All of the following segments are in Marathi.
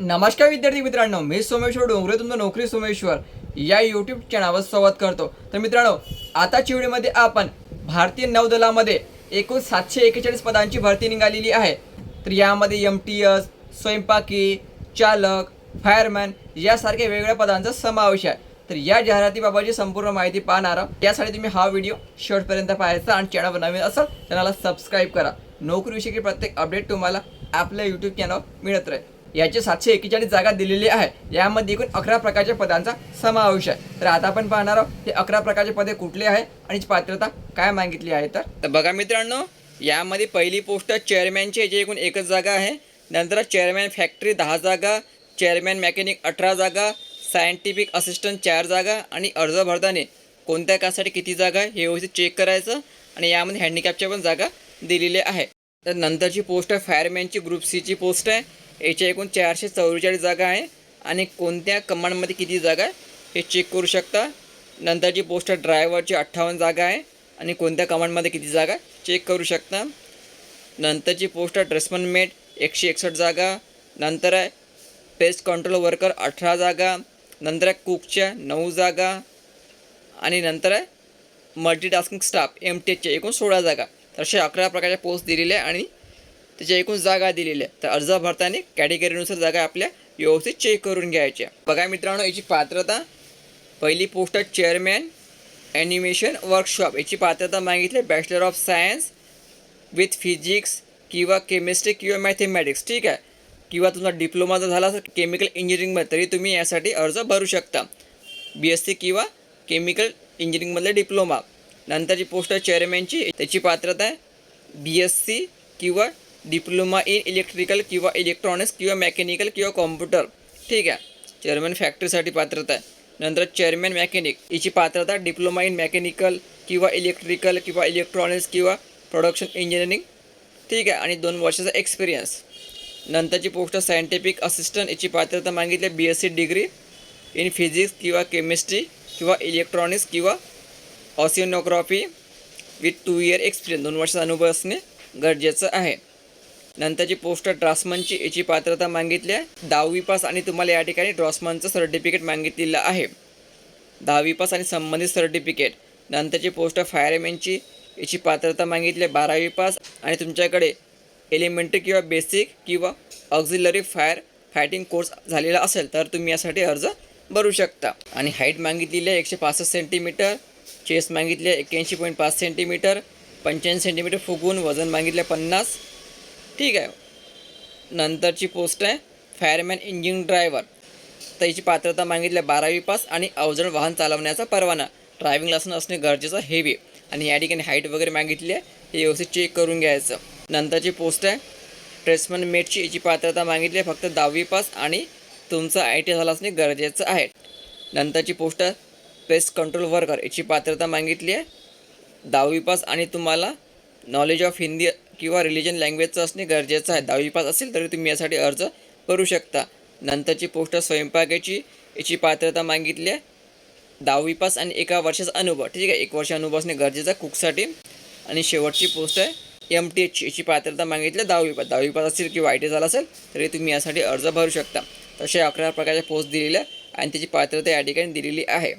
नमस्कार विद्यार्थी मित्रांनो मी सोमेश्वर डोंगरे तुमचं नोकरी सोमेश्वर या यूट्यूब चॅनलवर संवाद करतो. तर मित्रांनो आताच्या व्हिडिओमध्ये आपण भारतीय नौदलामध्ये एकूण सातशे एकेचाळीस पदांची भरती निघालेली आहे. तर यामध्ये एम टी एस स्वयंपाकी चालक फायरमॅन यासारख्या वेगवेगळ्या पदांचा समावेश आहे. तर या जाहिरातीबाबतची संपूर्ण माहिती पाहणार आहोत. यासाठी तुम्ही हा व्हिडिओ शेवटपर्यंत पाहायचा आणि चॅनलवर नवीन असाल चॅनलला सबस्क्राईब करा. नोकरीविषयी प्रत्येक अपडेट तुम्हाला आपल्या यूट्यूब चॅनलवर मिळत राहील. याचे सातशे एकेचाळीस जागा दिलेली आहे. यामध्ये एकूण अकरा प्रकारच्या पदांचा समावेश आहे. तर आता आपण पाहणार आहोत हे अकरा प्रकारचे पदे कुठले आहे आणि पात्रता काय मागितली आहे तर? बघा मित्रांनो यामध्ये पहिली पोस्ट चेअरमॅनची याची एकूण एकच जागा आहे. नंतर चेअरमॅन फॅक्टरी दहा जागा चेअरमॅन मेकॅनिक अठरा जागा सायंटिफिक असिस्टंट चार जागा आणि अर्ज भरताने कोणत्या कासाठी किती जागा आहे हे व्यवस्थित चेक करायचं आणि यामध्ये हँडिकॅपच्या पण जागा दिलेल्या आहे तर नंतरची पोस्ट आहे फायरमॅनची ग्रुप सीची पोस्ट आहे. याच्या एकूण चारशे चौवेचाळीस जागा आहे. आणि कोणत्या कमांडमध्ये किती जागा आहे हे चेक करू शकता. नंतरची पोस्ट ड्रायव्हरची अठ्ठावन्न जागा आहे. आणि कोणत्या कमांडमध्ये किती जागा आहे चेक करू शकता. नंतरची पोस्ट ड्रेसमन मेट एकशे एकसष्ट जागा. नंतर आहे पेस्ट कंट्रोल वर्कर अठरा जागा. नंतर आहे कुकच्या नऊ जागा. आणि नंतर आहे मल्टीटास्किंग स्टाफ एम टी एचच्या एकूण सोळा जागा. तसे अशा अकरा प्रकारच्या पोस्ट दिलेल्या आहे आणि त्याच्या एकूण जागा दिलेल्या तर अर्ज भरताना कॅटेगरीनुसार जागा आपल्या व्यवस्थित चेक करून घ्यायच्या. बघा मित्रांनो याची पात्रता पहिली पोस्ट आहे चेअरमॅन ॲनिमेशन वर्कशॉप याची पात्रता मागितली bachelor of science with physics किंवा केमिस्ट्री किंवा मॅथेमॅटिक्स ठीक आहे? किंवा तुमचा डिप्लोमा जर झाला असेल केमिकल इंजिनिअरिंगमध्ये तरी तुम्ही यासाठी अर्ज भरू शकता. बी एस सी किंवा केमिकल इंजिनिअरिंगमधले डिप्लोमा नंतरची पोस्ट आहे चेअरमॅनची त्याची पात्रता आहे बी एस सी किंवा डिप्लोमा इन इलेक्ट्रिकल किंवा इलेक्ट्रॉनिक्स किंवा मेकॅनिकल किंवा कॉम्प्युटर. ठीक आहे. चेअरमॅन फॅक्टरीसाठी पात्रता आहे. नंतर चेअरमॅन मेकॅनिक. याची पात्रता डिप्लोमा इन मेकॅनिकल किंवा इलेक्ट्रिकल किंवा इलेक्ट्रॉनिक्स किंवा प्रोडक्शन इंजिनिअरिंग ठीक आहे. आणि दोन वर्षाचा एक्सपिरियन्स नंतरची पोस्ट सायंटिफिक असिस्टंट याची पात्रता मागितली. B S C degree in physics किंवा केमिस्ट्री किंवा इलेक्ट्रॉनिक्स किंवा oceanography with two year experience दोन वर्षाचा अनुभव असणे गरजेचं आहे. नंतरची पोस्ट ड्रासमनची याची पात्रता मागितली आहे. दहावी पास आणि तुम्हाला या ठिकाणी ड्रॉसमनचं सर्टिफिकेट मागितलेलं आहे. दहावी पास आणि संबंधित सर्टिफिकेट. नंतरची पोस्ट फायरमॅनची याची पात्रता मागितली आहे. बारावी पास आणि तुमच्याकडे एलिमेंटरी किंवा बेसिक किंवा ऑक्झिलरी फायर फायटिंग कोर्स झालेला असेल तर तुम्ही यासाठी अर्ज भरू शकता. आणि हाईट मागितलेली आहे एकशे पासष्ट सेंटीमीटर चेस्ट मागितली आहे एक्क्याऐंशी पॉईंट पाच सेंटीमीटर पंच्याऐंशी सेंटीमीटर फुगून वजन मागितलं आहे पन्नास ठीक आहे. नंतरची पोस्ट आहे फायरमॅन इंजिन ड्रायव्हर तर याची पात्रता मागितली आहे बारावी पास आणि अवजड वाहन चालवण्याचा परवाना. ड्रायव्हिंग लायसन असणे गरजेचं हेवी आणि या ठिकाणी हाईट वगैरे मागितली आहे हे व्यवस्थित चेक करून घ्यायचं. नंतरची पोस्ट आहे ट्रेसमन मेटची याची पात्रता मागितली आहे फक्त दहावी पास आणि तुमचं आय टी झालं असणे गरजेचं आहे. नंतरची पोस्ट आहे पेस्ट कंट्रोल वर्कर याची पात्रता मागितली आहे दहावी पास आणि तुम्हाला नॉलेज ऑफ हिंदी किंवा रिलिजन लँग्वेजचं असणे गरजेचं आहे. दहावी पास असेल तरी तुम्ही यासाठी अर्ज करू शकता. नंतरची पोस्ट स्वयंपाकाची याची पात्रता मागितली आहे. दहावी पास आणि एका वर्षाचा अनुभव. ठीक आहे एक वर्ष अनुभव असणे गरजेचं आहे कुकसाठी. आणि शेवटची पोस्ट आहे एम टी एच याची पात्रता मागितली आहे दहावी पास. दहावी पास असेल किंवा आय टी झाला असेल तरी तुम्ही यासाठी अर्ज भरू शकता. तसे अकरा प्रकारच्या पोस्ट दिलेल्या आणि त्याची पात्रता या ठिकाणी दिलेली आहे.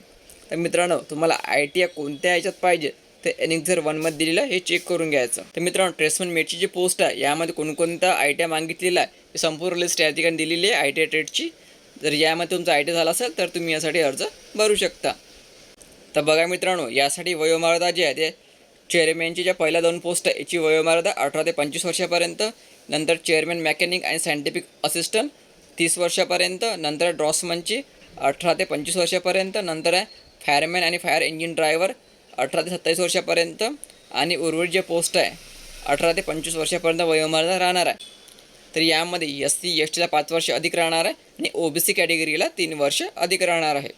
तर मित्रांनो तुम्हाला आय टी या कोणत्या याच्यात पाहिजे? ते एनिक्झर वनमध्ये दिलेलं हे चेक करून घ्यायचं. तर मित्रांनो ट्रेसमन मेटची जी पोस्ट आहे यामध्ये कोणकोणता आय टी आय मागितलेला आहे संपूर्ण लिस्ट या ठिकाणी दिलेली आहे आय टी आय ट्रेडची जर यामध्ये तुमचा आय टी झाला असेल तर तुम्ही यासाठी अर्ज भरू शकता. तर बघा मित्रांनो यासाठी वयोमर्यादा जी आहे ते चेअरमॅनची ज्या पहिल्या दोन पोस्ट आहे याची वयोमर्यादा अठरा ते पंचवीस वर्षापर्यंत नंतर चेअरमॅन मेकॅनिक आणि सायंटिफिक असिस्टंट तीस वर्षापर्यंत नंतर ड्रॉसमनची अठरा ते पंचवीस वर्षापर्यंत नंतर आहे फायरमॅन आणि फायर इंजिन ड्रायव्हर अठरा ते सत्तावीस वर्षापर्यंत आणि उर्वरित जे पोस्ट आहे अठरा ते पंचवीस वर्षापर्यंत वयोमर्यादा राहणार आहे. तर यामध्ये एस सी एस टीला पाच वर्ष अधिक राहणार आहे आणि ओ बी सी कॅटेगरीला तीन वर्ष अधिक राहणार आहे.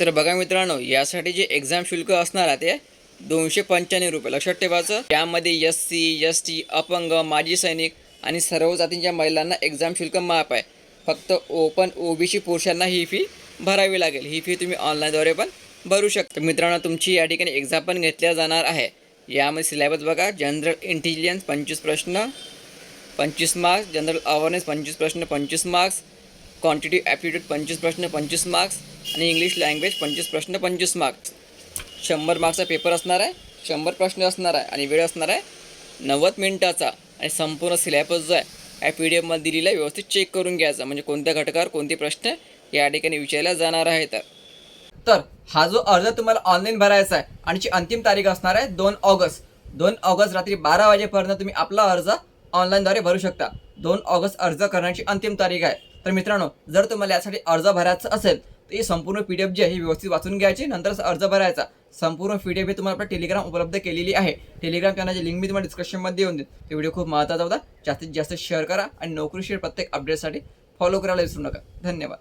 तर बघा मित्रांनो यासाठी जे एक्झाम शुल्क असणार आहे ते दोनशे पंच्याण्णव रुपये. लक्षात ठेवायचं यामध्ये एस सी एस टी अपंग माजी सैनिक आणि सर्व जातींच्या महिलांना एक्झाम शुल्क माफ आहे. फक्त ओपन ओ बी सी पुरुषांना ही फी भरावी लागेल. ही फी तुम्ही ऑनलाईनद्वारे पण भरू शकता. मित्रांनो तुमची या ठिकाणी एक्झाम पण घेतल्या जाणार आहे. यामध्ये सिलेबस बघा जनरल इंटेलिजन्स पंचवीस प्रश्न पंचवीस मार्क्स जनरल अवेअरनेस पंचवीस प्रश्न पंचवीस मार्क्स क्वांटिटी ॲप्टिट्यूड पंचवीस प्रश्न पंचवीस मार्क्स आणि इंग्लिश लँग्वेज पंचवीस प्रश्न पंचवीस मार्क्स शंभर मार्क्सचा पेपर असणार आहे शंभर प्रश्न असणार आहे आणि वेळ असणार आहे नव्वद मिनिटाचा. आणि संपूर्ण सिलेबस जो आहे या पी डी एफमध्ये दिलेला आहे व्यवस्थित चेक करून घ्यायचा. म्हणजे कोणत्या घटकावर कोणते प्रश्न या ठिकाणी विचारल्या जाणार आहे तर हा जो अर्ज तुम्हाला ऑनलाईन भरायचा आहे आणि जी अंतिम तारीख असणार आहे दोन ऑगस्ट. दोन ऑगस्ट रात्री बारा वाजेपर्यंत तुम्ही आपला अर्ज ऑनलाईनद्वारे भरू शकता. दोन ऑगस्ट अर्ज करण्याची अंतिम तारीख आहे. तर मित्रांनो जर तुम्हाला यासाठी अर्ज भरायचा असेल तर ही संपूर्ण पी डी एफ जी आहे ही व्यवस्थित वाचून घ्यायची नंतरच अर्ज भरायचा. संपूर्ण पी डी एफ ही तुम्हाला आपल्या टेलिग्राम उपलब्ध केलेली आहे. टेलिग्राम चॅनलची लिंक मी तुम्हाला डिस्क्रिप्शनमध्ये देऊन देईन. ते व्हिडिओ खूप महत्त्वाचा होता. जास्तीत जास्त शेअर करा आणि नोकरी शेअर प्रत्येक अपडेटसाठी फॉलो करायला विसरू नका. धन्यवाद.